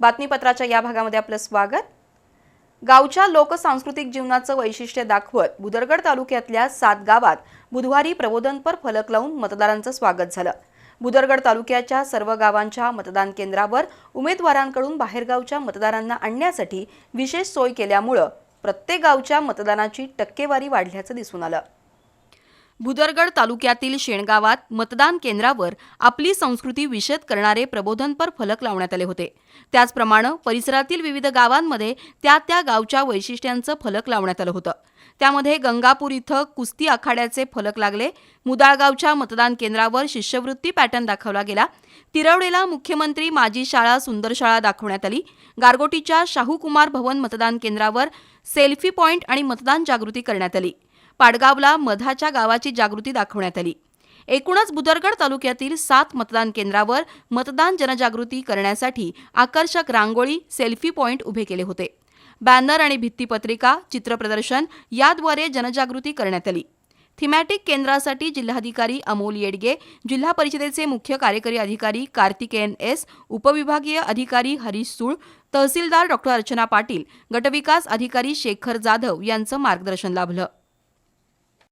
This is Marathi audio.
बातमीपत्राच्या या भागामध्ये आपलं स्वागत. गावच्या लोकसांस्कृतिक जीवनाचं वैशिष्ट्य दाखवत बुदरगड तालुक्यातल्या सात गावात बुधवारी प्रबोधनपर फलक लावून मतदारांचं स्वागत झालं. बुदरगड तालुक्याच्या सर्व गावांच्या मतदान केंद्रावर उमेदवारांकडून बाहेरगावच्या मतदारांना आणण्यासाठी विशेष सोय केल्यामुळं प्रत्येक गावच्या मतदानाची टक्केवारी वाढल्याचं दिसून आलं. भुदरगड तालुक्यातील शेणगावात मतदान केंद्रावर आपली संस्कृती विशद करणारे प्रबोधनपर फलक लावण्यात आले होते. त्याचप्रमाणे परिसरातील विविध गावांमध्ये त्या त्या गावच्या वैशिष्ट्यांचं फलक लावण्यात आलं होतं. त्यामध्ये गंगापूर इथं कुस्ती आखाड्याचे फलक लागले. मुदाळगावच्या मतदान केंद्रावर शिष्यवृत्ती पॅटर्न दाखवला गेला. तिरवडेला मुख्यमंत्री माजी शाळा सुंदर शाळा दाखवण्यात आली. गारगोटीच्या शाहूकुमार भवन मतदान केंद्रावर सेल्फी पॉईंट आणि मतदान जागृती करण्यात आली. पाडगावला मधाच्या गावाची जागृती दाखवण्यात आली. एकूणच बुदरगड तालुक्यातील सात मतदान केंद्रावर मतदान जनजागृती करण्यासाठी आकर्षक रांगोळी सेल्फी पॉईंट उभे केले होते. बॅनर आणि भित्तीपत्रिका चित्रप्रदर्शन याद्वारे जनजागृती करण्यात आली. थिमॅटिक केंद्रासाठी जिल्हाधिकारी अमोल येडगे जिल्हा परिषदेचे मुख्य कार्यकारी अधिकारी कार्तिकेयन एस उपविभागीय अधिकारी हरीश सूळ तहसीलदार डॉक्टर अर्चना पाटील गटविकास अधिकारी शेखर जाधव यांचं मार्गदर्शन लाभलं.